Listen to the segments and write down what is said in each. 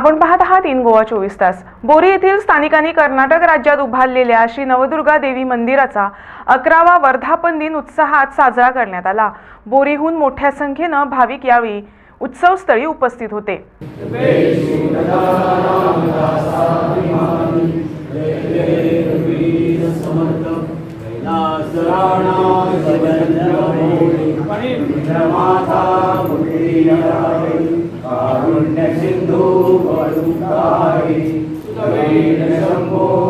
आपण पाहत आहात इन गोवा चोवीस तास. बोरी येथील स्थानिकांनी कर्नाटक राज्यात उभारलेल्या श्री नवदुर्गा देवी मंदिराचा अकरावा वर्धापन दिन उत्साहात साजरा करण्यात आला. बोरीहून मोठ्या संख्येनं भाविक यावेळी उत्सवस्थळी उपस्थित होते. Sindhu Tahi, Tahi, Tahi, Tahi,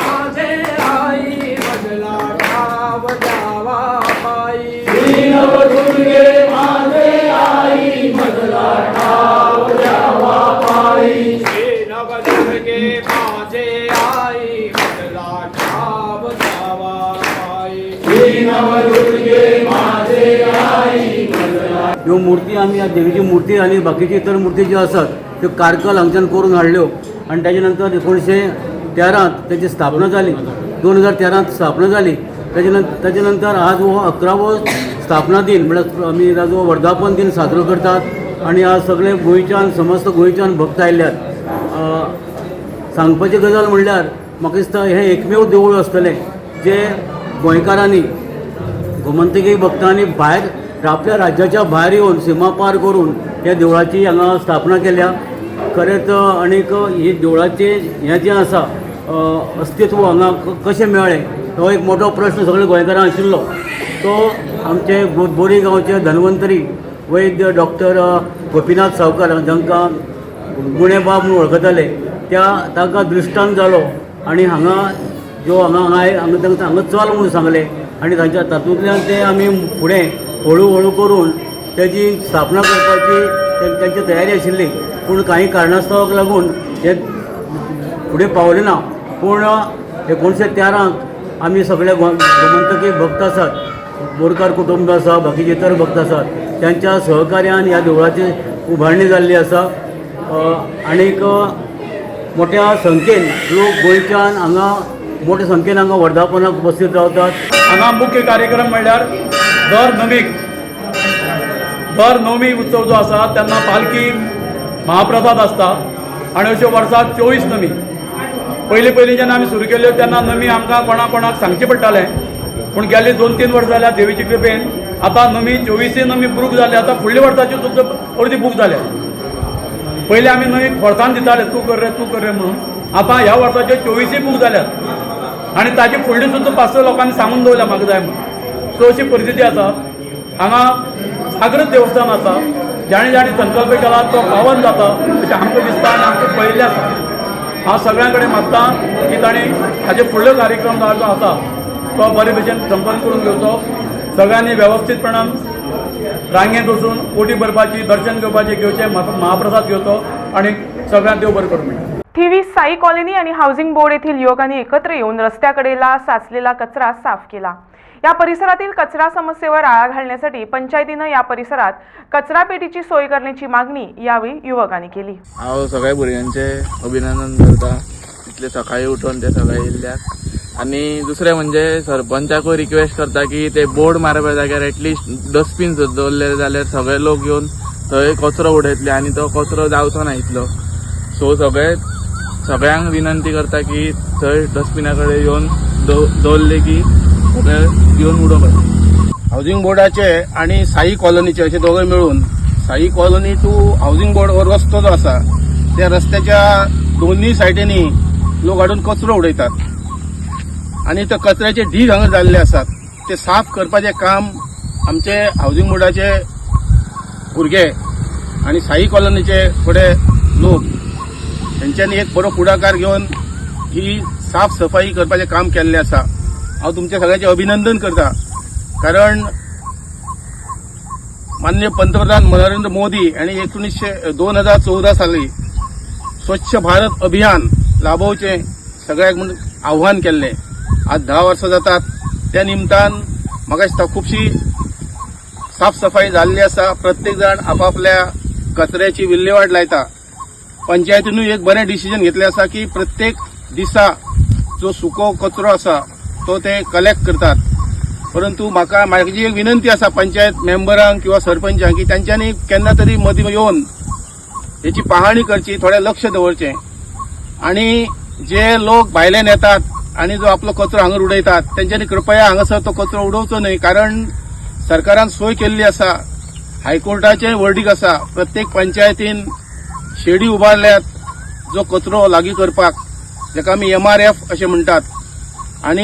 ह्यो मूर्ती आमी ह्या देवीची मूर्ती आनी बाकीची इतर मूर्ती ज्यो आसात त्यो कारकल हांगच्यान करून हाडल्यो. आनी ताजे नंतर एकोणशे तेरांत ताची स्थापना जाली दोन हजार तेरांत स्थापना जाली ताजे नंतर ताजे नंतर आज हो अकरावो स्थापना दिन म्हणजे म्हळ्यार आमी ताजो वर्धापन दिन साजरो करतात. आनी आज सगळे गोंयच्यान समस्त गोंयच्यान भक्त आयल्यात. सांगपाची गजाल म्हणल्यार म्हाका दिसता हें एकमेव देवूळ आसतलें जें गोंयकारांनी गोमंतकी भक्तांनी भायर आपल्या राज्याच्या भायर येवन सीमा पार करून या देवळाची हांगा स्थापना केल्या. खरेंच आनीक ही देवळाचे हें जें आसा अस्तित्व हांगा कशें मेळ्ळें तो एक मोठो प्रश्न सगळे गोंयकारांक आशिल्लो. तो आमचे बोरी गांवचे धन्वंतरी वैद्य डॉक्टर गोपीनाथ सावकार जांकां गुणेबाब म्हणून वळखताले त्या तांकां दृश्टांत जालो आनी हांगा ज्यो हांगा हांगा हांगा तांकां हांगा चल म्हणून सांगलें. आनी तांच्या तातूंतल्यान ते आमी फुडें हळू हळू करून तेजी स्थापना करपाची ते- त्यांची तयारी आशिल्ली पूण कांय कारणास्तवाक लागून हे फुडें पावलें ना. पूण एकोणशे तेरांक आमी सगळे गोमंतकी भक्त आसात बोरकार कुटुंब आसा बाकीचे इतर भक्त आसात त्यांच्या सहकार्यान ह्या देवळाची उभारणी जाल्ली आसा आनीक मोठ्या संख्येन लोक गोंयच्यान हांगा मोठ्या संख्येन हांगा वर्धापनाक उपस्थित रावतात हांगा मुख्य कार्यक्रम म्हणल्यार दर नमीक दर नवमी उत्सव जो आसा तेन्ना पालखी महाप्रसाद आसता आनी अश्यो वर्साक चोवीस नमी पयलीं पयलीं जेन्ना आमी सुरू केल्यो तेन्ना नमी आमकां कोणा कोणाक सांगचें पडटालें पूण गेली दोन तीन वर्सां जाल्यार देवीचे कृपेन आतां नमी चोवीसय नमी बूक जाले आतां फुडल्या वर्साच्यो सुद्दां अर्दी बूक जाल्या पयलीं आमी नवी खर्चान दिताले तूं कर रे तूं कर रे म्हणून. आतां ह्या वर्साच्यो चोवीसय बूक जाल्यात आनी ताचे फुडली सुद्दां पांच स लोकांनी सांगून दवरल्या म्हाका जाय म्हणून सो अशी परिस्थिती आसा हांगा जागृत देवस्थान आसा ज्याणे ज्याणे संकल्प केला तो पावन जाता अशें आमकां दिसता आनी आमकां पळयल्लें आसा. हांव सगळ्यां कडेन मागता की ताणी हाजे फुडलो कार्यक्रम जो आसा तो बरे भशेन संपन्न करून घेवचो सगळ्यांनी वेवस्थीतपणान रांगेंत वचून ओटी भरपाची दर्शन घेवपाचें घेवचें म्हाका महाप्रसाद घेवचो आनी सगळ्यांक देव बरें करूं मेळटा थिवी साई कॉलनी आणि हाऊसिंग बोर्ड येथील युवकांनी एकत्र येऊन रस्त्याकडेला साचलेला कचरा साफ केला. या परिसरातील कचरा समस्येवर आळा घालण्यासाठी पंचायतीनं या परिसरात कचरा पेटीची सोय करण्याची मागणी यावेळी युवकांनी केली. हांव सगळ्या भुरग्यांचे अभिनंदन करता. इतले सकाळी उठून ते सगळे येयल्यात आनी दुसरें म्हणजे सरपंचाकूय रिक्वेस्ट करता की ते बोर्ड मारपा जाग्यार एटलिस्ट डस्टबीन दवरले जाल्यार सगळे लोक येवन थंय कचरो उडयतले आनी तो कचरो जावचो ना इतलो सो सगळे सगळ्यांक विनंती करता की थंय डस्टबिना कडेन येवन दवरले की घेवन येवन उडोवपाचे हाऊसिंग बोर्डाचे आणि साई कॉलनीचे असे दोघे मिळून Sai colony to housing board हो रस्तो जो आसा त्या रस्त्याच्या दोन्ही सायडींनी लोक हाडून कचरो उडयतात आणि ते कचऱ्याचे ढीग हांगा जाल्ले आसात ते साफ करपाचें काम आमचे हाऊसिंग बोर्डाचे भुरगे आणि साई कॉलनीचे थोडे लोक तेंच्यांनी एक बरो फुडाकार घेवन ही साफ सफाई करपाचें काम केल्लें आसा हांव तुमच्या सगळ्यांचे अभिनंदन करता. कारण माननीय पंतप्रधान नरेंद्र मोदी यांनी एकोणीसशे दोन हजार चौदा साली स्वच्छ भारत अभियान लाभोवचे सगळ्याक म्हण आव्हान केल्लें. आज धा वर्सां जातात. त्या निमतान म्हाका दिसता खुबशी साफसफाई जाल्ली आसा प्रत्येक जाण आपापल्या कचऱ्याची विल्लेवाट लायता. पंचायतीनूय एक बरें डिसिजन घेतलें आसा की प्रत्येक दिसा जो सुको कचरो आसा तो ते कलेक्ट करतात. परंतु म्हाका म्हाजी एक विनंती आसा पंचायत मेंबरांक किंवा सरपंचांक की तांच्यांनी केन्ना तरी मदीं येवन हेची पाहणी करची थोडें लक्ष दवरचें. आणि जे लोक भायल्यान येतात आणि जो आपलो कचरो हांगा उडयतात तेंच्यांनी कृपया हांगासर तो कचरो उडोवचो न्हय कारण सरकारान सोय केल्ली आसा हायकोर्टाचे वर्डीक आसा प्रत्येक पंचायतीन शेडी उबारल्यात जो कचरो लागीं करपाक जाका आमी एम आर एफ अशें म्हणटात आणि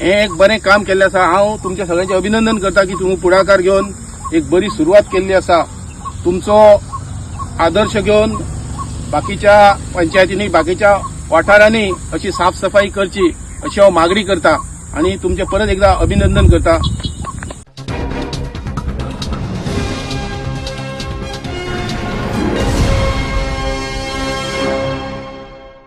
हें एक बरें काम केल्लें आसा. हांव तुमच्या सगळ्यांचें अभिनंदन करता की तुमी पुढाकार घेवन एक बरी सुरवात केल्ली आसा. तुमचो आदर्श घेवन बाकीच्या पंचायतींनी बाकीच्या वाठारांनी अशी साफसफाई करची अशी हांव मागणी करता. आणि तुमचे परत एकदा अभिनंदन करता.